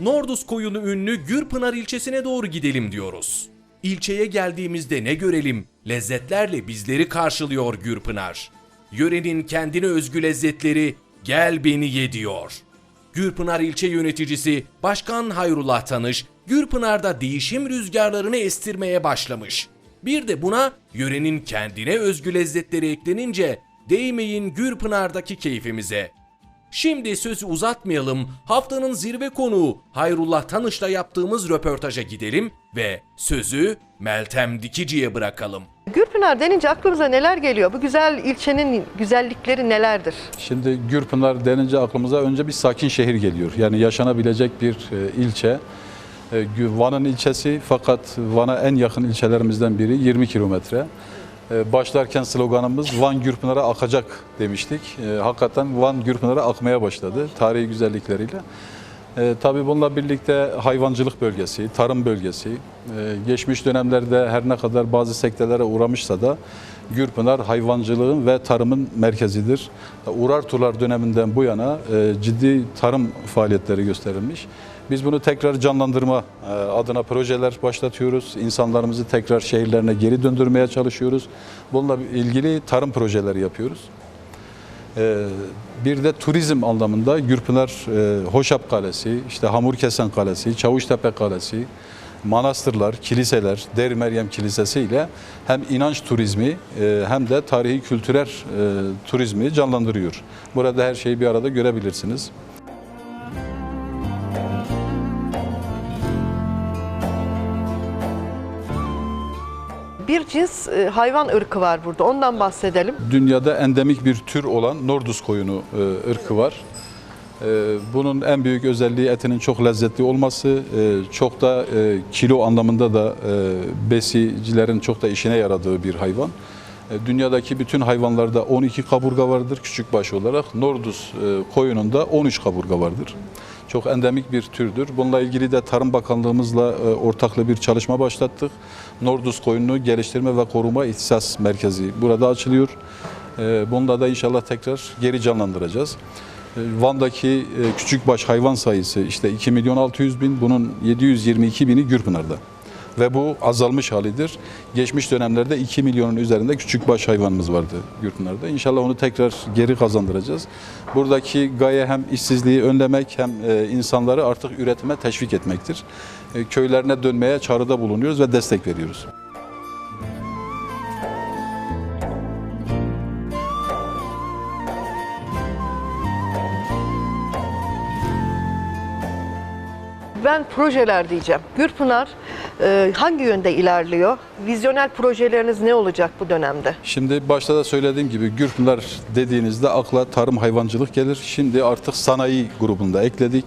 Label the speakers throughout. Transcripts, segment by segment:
Speaker 1: Nordus koyunu ünlü Gürpınar ilçesine doğru gidelim diyoruz. İlçeye geldiğimizde ne görelim? Lezzetlerle bizleri karşılıyor Gürpınar. Yörenin kendine özgü lezzetleri gel beni ye diyor. Gürpınar ilçe yöneticisi Başkan Hayrullah Tanış, Gürpınar'da değişim rüzgarlarını estirmeye başlamış. Bir de buna yörenin kendine özgü lezzetleri eklenince değmeyin Gürpınar'daki keyfimize. Şimdi sözü uzatmayalım, haftanın zirve konuğu Hayrullah Tanış'la yaptığımız röportaja gidelim ve sözü Meltem Dikici'ye bırakalım.
Speaker 2: Gürpınar denince aklımıza neler geliyor? Bu güzel ilçenin güzellikleri nelerdir?
Speaker 3: Şimdi Gürpınar denince aklımıza önce bir sakin şehir geliyor. Yani yaşanabilecek bir e, ilçe. E, Van'ın ilçesi fakat Van'a en yakın ilçelerimizden biri 20 kilometre. E, Başlarken sloganımız Van Gürpınar'a akacak demiştik. E, Hakikaten Van Gürpınar'a akmaya başladı tarihi güzellikleriyle. E, tabii bununla birlikte hayvancılık bölgesi, tarım bölgesi, e, geçmiş dönemlerde her ne kadar bazı sektelere uğramışsa da Gürpınar hayvancılığın ve tarımın merkezidir. Urartular döneminden bu yana e, ciddi tarım faaliyetleri gösterilmiş. Biz bunu tekrar canlandırma e, adına projeler başlatıyoruz. İnsanlarımızı tekrar şehirlerine geri döndürmeye çalışıyoruz. Bununla ilgili tarım projeleri yapıyoruz. Ee, Bir de turizm anlamında Gürpınar e, Hoşap Kalesi, işte Hamurkesen Kalesi, Çavuştepe Kalesi, manastırlar, kiliseler, Deri Meryem Kilisesi ile hem inanç turizmi e, hem de tarihi kültürel e, turizmi canlandırıyor. Burada her şeyi bir arada görebilirsiniz.
Speaker 2: Bir cins e, hayvan ırkı var burada. Ondan bahsedelim.
Speaker 3: Dünyada endemik bir tür olan Nordus koyunu e, ırkı var. E, bunun en büyük özelliği etinin çok lezzetli olması, çok da kilo anlamında da besicilerin çok da işine yaradığı bir hayvan. Dünyadaki bütün hayvanlarda 12 kaburga vardır küçük baş olarak. Nordus koyununda 13 kaburga vardır. Çok endemik bir türdür. Bununla ilgili de Tarım Bakanlığımızla e, ortaklı bir çalışma başlattık. Nordus koyununu geliştirme ve koruma ihtisas merkezi burada açılıyor. E, Bunda da inşallah tekrar geri canlandıracağız. E, Van'daki e, küçükbaş hayvan sayısı işte 2 milyon 600 bin, bunun 722 bini Gürpınar'da. Ve bu azalmış halidir. Geçmiş dönemlerde 2 milyonun üzerinde küçükbaş hayvanımız vardı Gürpınar'da. İnşallah onu tekrar geri kazandıracağız. Buradaki gaye hem işsizliği önlemek hem e, insanları artık üretime teşvik etmektir. E, Köylerine dönmeye çağrıda bulunuyoruz ve destek veriyoruz.
Speaker 2: Ben projeler diyeceğim. Gürpınar e, hangi yönde ilerliyor? Vizyonel projeleriniz ne olacak bu dönemde?
Speaker 3: Şimdi başta da söylediğim gibi Gürpınar dediğinizde akla tarım hayvancılık gelir. Şimdi artık sanayi grubunda ekledik.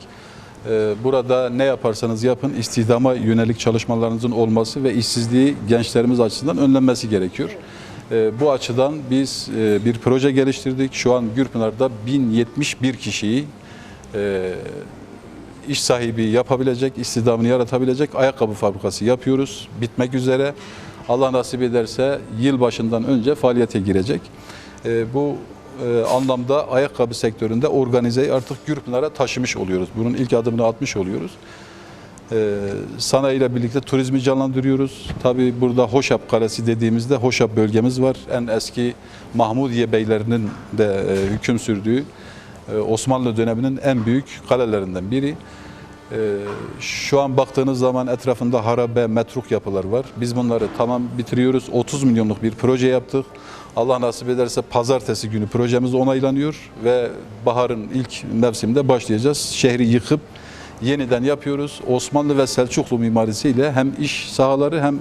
Speaker 3: Ee, Burada ne yaparsanız yapın istihdama yönelik çalışmalarınızın olması ve işsizliği gençlerimiz açısından önlenmesi gerekiyor. Ee, Bu açıdan biz e, bir proje geliştirdik. Şu an Gürpınar'da 1071 kişiyi e, iş sahibi yapabilecek, istihdamını yaratabilecek ayakkabı fabrikası yapıyoruz. Bitmek üzere. Allah nasip ederse yıl başından önce faaliyete girecek. Ee, bu e, anlamda ayakkabı sektöründe organizeyi artık Gürpınar'a taşımış oluyoruz. Bunun ilk adımını atmış oluyoruz. Ee, sanayi ile birlikte turizmi canlandırıyoruz. Tabii burada Hoşap Kalesi dediğimizde Hoşap bölgemiz var. En eski Mahmudiye beylerinin de e, hüküm sürdüğü e, Osmanlı döneminin en büyük kalelerinden biri. E, Şu an baktığınız zaman etrafında harabe, metruk yapılar var. Biz bunları tamam bitiriyoruz. 30 milyonluk bir proje yaptık. Allah nasip ederse pazartesi günü projemiz onaylanıyor ve baharın ilk mevsiminde başlayacağız. Şehri yıkıp yeniden yapıyoruz. Osmanlı ve Selçuklu mimarisiyle hem iş sahaları hem e,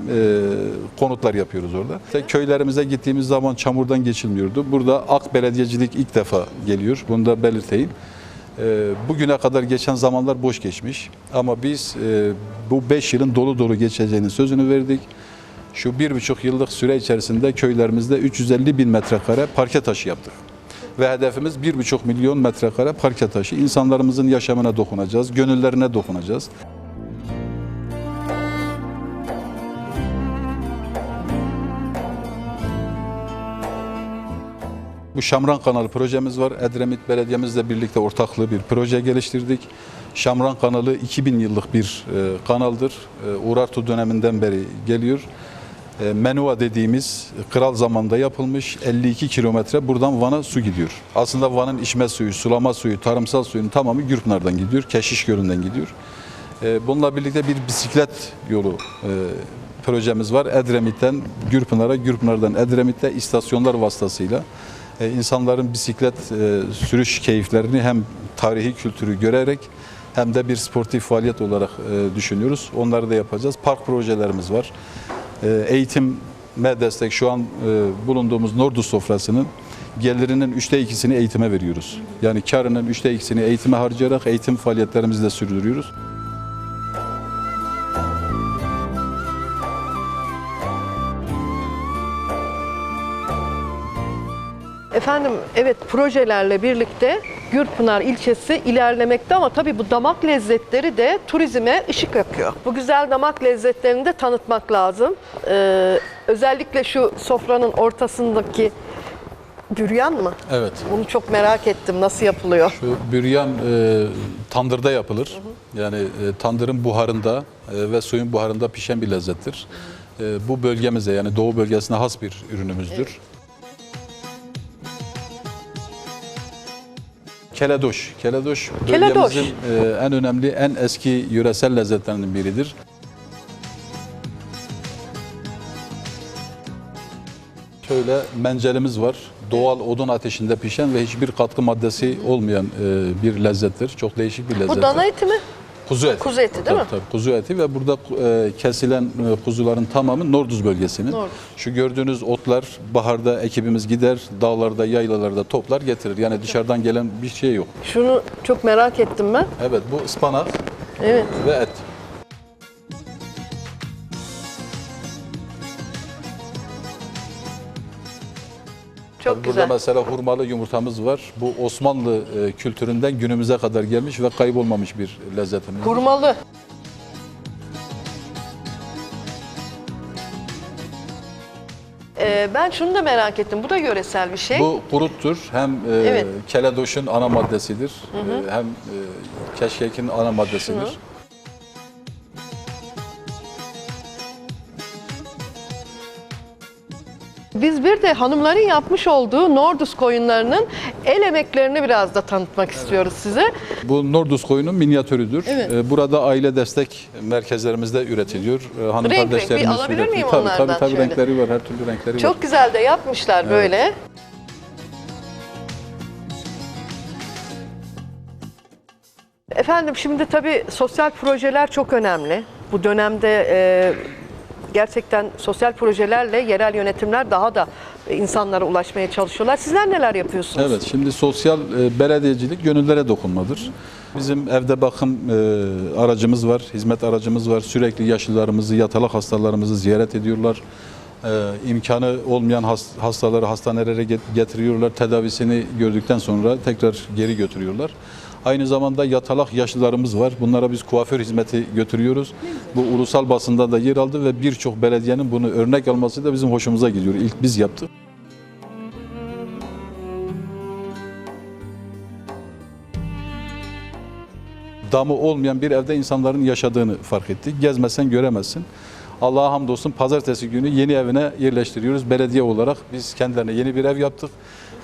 Speaker 3: konutlar yapıyoruz orada. İşte köylerimize gittiğimiz zaman çamurdan geçilmiyordu. Burada AK Belediyecilik ilk defa geliyor. Bunu da belirteyim. E, bugüne kadar geçen zamanlar boş geçmiş. Ama biz e, bu 5 yılın dolu dolu geçeceğinin sözünü verdik. Şu bir buçuk yıllık süre içerisinde köylerimizde 350 bin metrekare parke taşı yaptık ve hedefimiz 1,5 milyon metrekare parke taşı. İnsanlarımızın yaşamına dokunacağız, gönüllerine dokunacağız. Bu Şamran Kanalı projemiz var. Edremit Belediye'mizle birlikte ortaklığı bir proje geliştirdik. Şamran Kanalı 2000 yıllık bir e, kanaldır. E, Urartu döneminden beri geliyor. E, Menua dediğimiz kral zamanında yapılmış 52 kilometre buradan Van'a su gidiyor. Aslında Van'ın içme suyu, sulama suyu, tarımsal suyun tamamı Gürpınar'dan gidiyor. Keşiş Gölü'nden gidiyor. E, Bununla birlikte bir bisiklet yolu e, projemiz var. Edremit'ten Gürpınar'a, Gürpınar'dan Edremit'te istasyonlar vasıtasıyla insanların bisiklet sürüş keyiflerini hem tarihi kültürü görerek hem de bir sportif faaliyet olarak düşünüyoruz. Onları da yapacağız. Park projelerimiz var. E, Eğitime destek şu an e, bulunduğumuz Nordus sofrasının gelirinin üçte ikisini eğitime veriyoruz. Yani karının üçte ikisini eğitime harcayarak eğitim faaliyetlerimizi de sürdürüyoruz.
Speaker 2: Efendim evet projelerle birlikte Gürpınar ilçesi ilerlemekte ama tabii bu damak lezzetleri de turizme ışık yakıyor. Bu güzel damak lezzetlerini de tanıtmak lazım. Ee, özellikle şu sofranın ortasındaki büryan mı?
Speaker 3: Evet.
Speaker 2: Bunu çok merak ettim nasıl yapılıyor.
Speaker 3: Şu büryan e, tandırda yapılır. Yani e, tandırın buharında e, ve suyun buharında pişen bir lezzettir. E, bu bölgemize yani doğu bölgesine has bir ürünümüzdür. Keledoş. Keledoş
Speaker 2: Keledoş.
Speaker 3: bölgemizin e, en önemli, en eski yöresel lezzetlerinden biridir. Şöyle mencelimiz var. Doğal odun ateşinde pişen ve hiçbir katkı maddesi olmayan e, bir lezzettir. Çok değişik bir lezzettir.
Speaker 2: Bu dana eti mi?
Speaker 3: Kuzu eti.
Speaker 2: Kuzu eti değil
Speaker 3: tabii,
Speaker 2: mi?
Speaker 3: Tabii, kuzu eti ve burada e, kesilen e, kuzuların tamamı Norduz bölgesinin.
Speaker 2: Norduz.
Speaker 3: Şu gördüğünüz otlar baharda ekibimiz gider, dağlarda, yaylalarda toplar getirir. Yani dışarıdan gelen bir şey yok.
Speaker 2: Şunu çok merak ettim ben.
Speaker 3: Evet bu ıspanak
Speaker 2: Evet.
Speaker 3: ve et.
Speaker 2: Çok
Speaker 3: Tabii
Speaker 2: güzel.
Speaker 3: Burada mesela hurmalı yumurtamız var. Bu Osmanlı e, kültüründen günümüze kadar gelmiş ve kaybolmamış bir lezzetimiz.
Speaker 2: Hurmalı. Ee, ben şunu da merak ettim. Bu da yöresel bir şey.
Speaker 3: Bu kuruttur. Hem e,
Speaker 2: Evet.
Speaker 3: keledoşun ana maddesidir. e, hem e, keşkekin ana maddesidir.
Speaker 2: Şunu. Biz bir de hanımların yapmış olduğu Nordus koyunlarının el emeklerini biraz da tanıtmak istiyoruz size.
Speaker 3: Bu Nordus koyunun minyatürüdür.
Speaker 2: Evet.
Speaker 3: E, burada aile destek merkezlerimizde üretiliyor. E, hanım
Speaker 2: Renk renk bir
Speaker 3: kardeşlerimiz
Speaker 2: alabilir miyim
Speaker 3: tabii,
Speaker 2: onlardan
Speaker 3: Tabii tabii
Speaker 2: şöyle?
Speaker 3: renkleri var. Her türlü renkleri var.
Speaker 2: Çok güzel de yapmışlar böyle. Efendim şimdi tabii sosyal projeler çok önemli. Bu dönemde e, gerçekten sosyal projelerle yerel yönetimler daha da insanlara ulaşmaya çalışıyorlar. Sizler neler yapıyorsunuz?
Speaker 3: Evet, şimdi sosyal e, belediyecilik gönüllere dokunmadır. Bizim evde bakım e, aracımız var, hizmet aracımız var. Sürekli yaşlılarımızı, yatalak hastalarımızı ziyaret ediyorlar. E, imkanı olmayan has- hastaları hastanelere get- getiriyorlar. Tedavisini gördükten sonra tekrar geri götürüyorlar. Aynı zamanda yatalak yaşlılarımız var. Bunlara biz kuaför hizmeti götürüyoruz. Bu ulusal basında da yer aldı ve birçok belediyenin bunu örnek alması da bizim hoşumuza gidiyor. İlk biz yaptık. damı olmayan bir evde insanların yaşadığını fark ettik. Gezmesen göremezsin. Allah'a hamdolsun pazartesi günü yeni evine yerleştiriyoruz. Belediye olarak biz kendilerine yeni bir ev yaptık.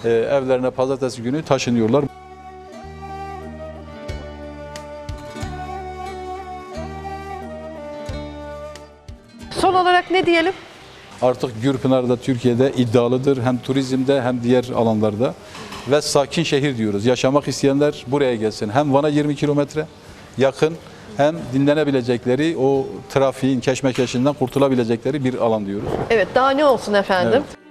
Speaker 3: Ee, evlerine pazartesi günü taşınıyorlar.
Speaker 2: Son olarak ne diyelim?
Speaker 3: Artık Gürpınar'da Türkiye'de iddialıdır. Hem turizmde hem diğer alanlarda. Ve sakin şehir diyoruz. Yaşamak isteyenler buraya gelsin. Hem Van'a 20 kilometre yakın hem dinlenebilecekleri o trafiğin keşmekeşinden kurtulabilecekleri bir alan diyoruz.
Speaker 2: Evet daha ne olsun efendim?
Speaker 3: Evet.